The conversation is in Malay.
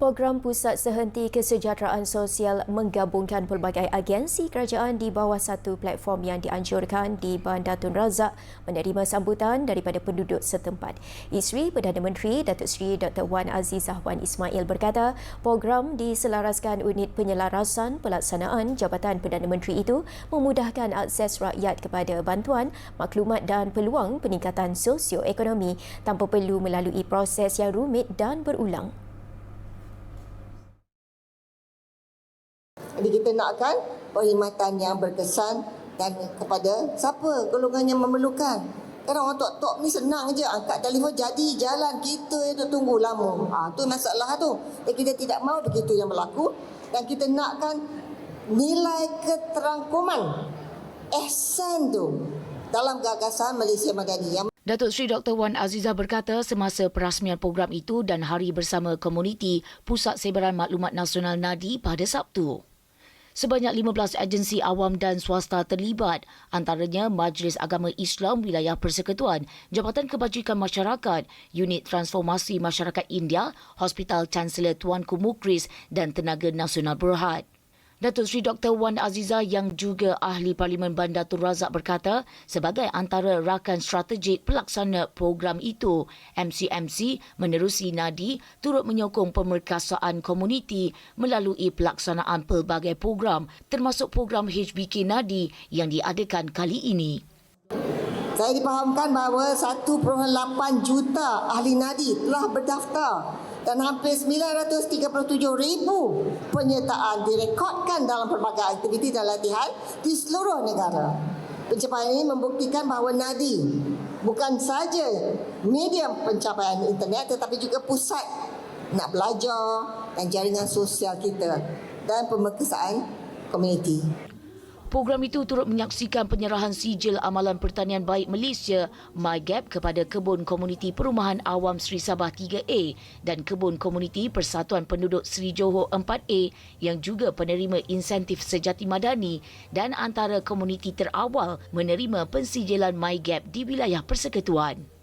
Program Pusat Sehenti Kesejahteraan Sosial menggabungkan pelbagai agensi kerajaan di bawah satu platform yang dianjurkan di Bandar Tun Razak menerima sambutan daripada penduduk setempat. Isri Perdana Menteri Datuk Seri Dr. Wan Azizah Wan Ismail berkata, program diselaraskan unit penyelarasan pelaksanaan Jabatan Perdana Menteri itu memudahkan akses rakyat kepada bantuan, maklumat dan peluang peningkatan sosioekonomi tanpa perlu melalui proses yang rumit dan berulang. Jadi kita nakkan perkhidmatan yang berkesan dan kepada siapa golongan yang memerlukan. Kadang orang tok-tok ni senang je angkat telefon jadi jalan kita yang tunggu lama. Ha, tu masalah tu. Dan kita tidak mahu begitu yang berlaku dan kita nakkan nilai keterangkuman ehsan tu dalam gagasan Malaysia Madani yang Datuk Seri Dr. Wan Azizah berkata semasa perasmian program itu dan Hari Bersama Komuniti Pusat Sebaran Maklumat Nasional NADI pada Sabtu. Sebanyak 15 agensi awam dan swasta terlibat, antaranya Majlis Agama Islam Wilayah Persekutuan, Jabatan Kebajikan Masyarakat, Unit Transformasi Masyarakat India, Hospital Chancellor Tuanku Mukris dan Tenaga Nasional Berhad. Datuk Seri Dr. Wan Aziza yang juga ahli Parlimen Bandar Tun Razak berkata sebagai antara rakan strategik pelaksana program itu, MCMC menerusi NADI turut menyokong pemerkasaan komuniti melalui pelaksanaan pelbagai program termasuk program HBK NADI yang diadakan kali ini. Saya dipahamkan bahawa 1.8 juta ahli nadi telah berdaftar dan hampir 937 ribu penyertaan direkodkan dalam pelbagai aktiviti dan latihan di seluruh negara. Pencapaian ini membuktikan bahawa nadi bukan saja medium pencapaian internet tetapi juga pusat nak belajar dan jaringan sosial kita dan pemerkasaan komuniti. Program itu turut menyaksikan penyerahan sijil Amalan Pertanian Baik Malaysia MyGap kepada Kebun Komuniti Perumahan Awam Sri Sabah 3A dan Kebun Komuniti Persatuan Penduduk Sri Johor 4A yang juga penerima insentif sejati madani dan antara komuniti terawal menerima pensijilan MyGap di wilayah persekutuan.